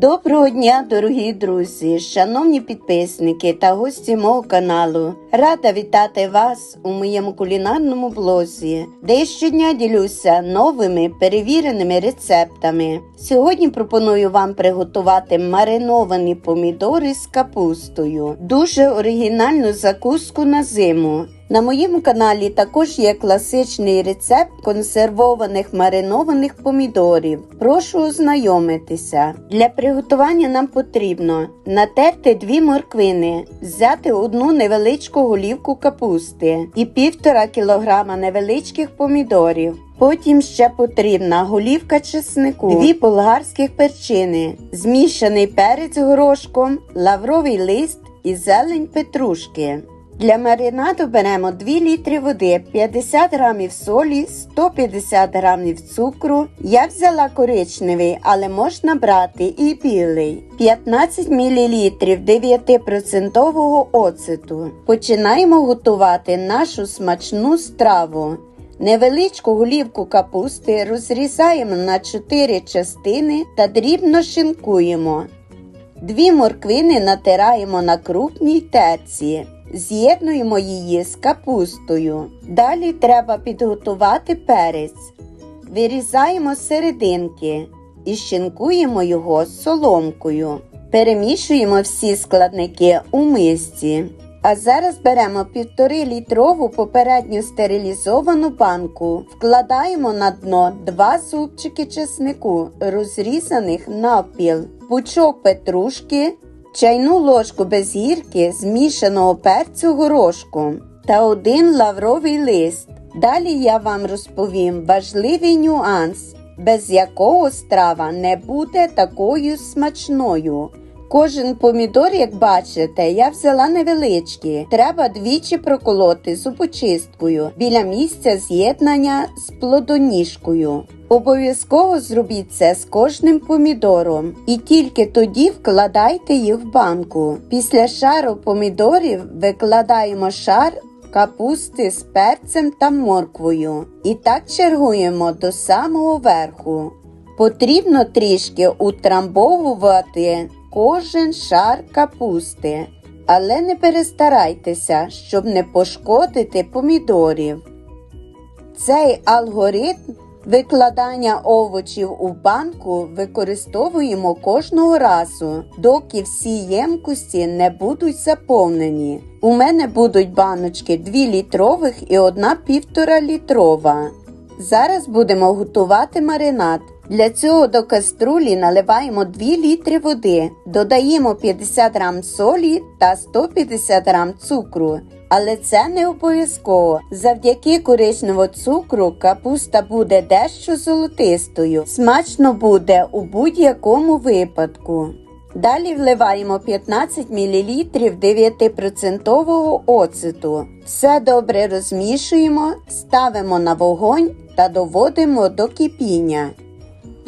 Доброго дня, дорогі друзі, шановні підписники та гості мого каналу. Рада вітати вас у моєму кулінарному блозі, де я щодня ділюся новими перевіреними рецептами. Сьогодні пропоную вам приготувати мариновані помідори з капустою. Дуже оригінальну закуску на зиму. На моєму каналі також є класичний рецепт консервованих маринованих помідорів. Прошу ознайомитися. Для приготування нам потрібно натерти дві морквини, взяти одну невеличку голівку капусти і півтора кілограма невеличких помідорів. Потім ще потрібна голівка чеснику, дві болгарських перчини, змішаний перець горошком, лавровий лист і зелень петрушки. Для маринаду беремо 2 літри води, 50 грамів солі, 150 грамів цукру. Я взяла коричневий, але можна брати і білий. 15 мл 9% оцету. Починаємо готувати нашу смачну страву. Невеличку голівку капусти розрізаємо на 4 частини та дрібно шинкуємо. Дві морквини натираємо на крупній терці. З'єднуємо її з капустою. Далі треба підготувати перець. Вирізаємо серединки і шинкуємо його соломкою. Перемішуємо всі складники у мисці. А зараз беремо 1,5 літрову попередньо стерилізовану банку, вкладаємо на дно 2 зубчики чеснику, розрізаних навпіл, пучок петрушки, чайну ложку без гірки змішаного перцю горошку та один лавровий лист. Далі я вам розповім важливий нюанс, без якого страва не буде такою смачною. Кожен помідор, як бачите, я взяла невеличкі. Треба двічі проколоти зубочисткою біля місця з'єднання з плодоніжкою. Обов'язково зробіть це з кожним помідором і тільки тоді вкладайте їх в банку. Після шару помідорів викладаємо шар капусти з перцем та морквою. І так чергуємо до самого верху. Потрібно трішки утрамбовувати кожен шар капусти, але не перестарайтеся, щоб не пошкодити помідорів. Цей алгоритм викладання овочів у банку використовуємо кожного разу, доки всі ємкості не будуть заповнені. У мене будуть баночки 2 літрових і одна півтора літрова. Зараз будемо готувати маринад. Для цього до каструлі наливаємо 2 літри води, додаємо 50 грам солі та 150 грам цукру. Але це не обов'язково. Завдяки коричневого цукру капуста буде дещо золотистою. Смачно буде у будь-якому випадку. Далі вливаємо 15 мл 9% оцету. Все добре розмішуємо, ставимо на вогонь та доводимо до кипіння.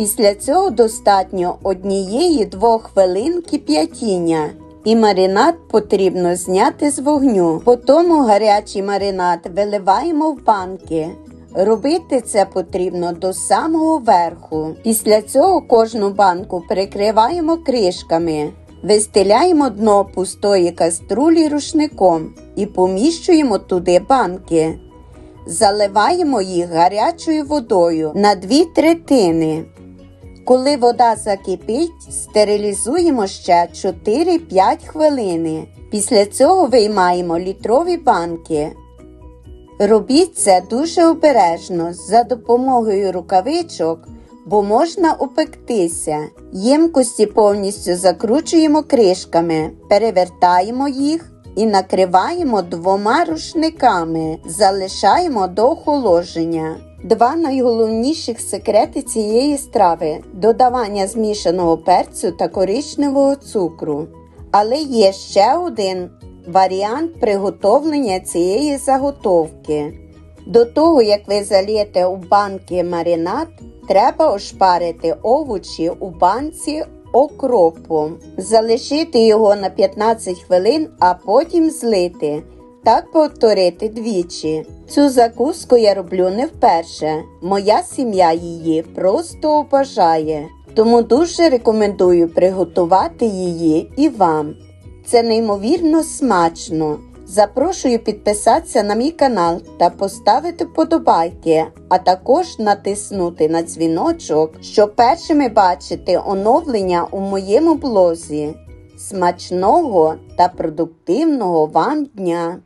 Після цього достатньо однієї-двох хвилин кип'ятіння. І маринад потрібно зняти з вогню. Потім гарячий маринад виливаємо в банки. Робити це потрібно до самого верху. Після цього кожну банку прикриваємо кришками, вистеляємо дно пустої каструлі рушником і поміщуємо туди банки. Заливаємо їх гарячою водою на дві третини. Коли вода закипить, стерилізуємо ще 4-5 хвилини. Після цього виймаємо літрові банки. Робіть це дуже обережно за допомогою рукавичок, бо можна опектися. Ємкості повністю закручуємо кришками, перевертаємо їх і накриваємо двома рушниками, залишаємо до охолодження. Два найголовніших секрети цієї страви додавання змішаного перцю та коричневого цукру. Але є ще один варіант приготовлення цієї заготовки. До того, як ви залієте у банки маринад, треба ошпарити овочі у банці окропом, залишити його на 15 хвилин, а потім злити. Так повторити двічі. Цю закуску я роблю не вперше. Моя сім'я її просто обажає. Тому дуже рекомендую приготувати її і вам. Це неймовірно смачно. Запрошую підписатися на мій канал та поставити вподобайки, а також натиснути на дзвіночок, щоб першими бачити оновлення у моєму блозі. Смачного та продуктивного вам дня!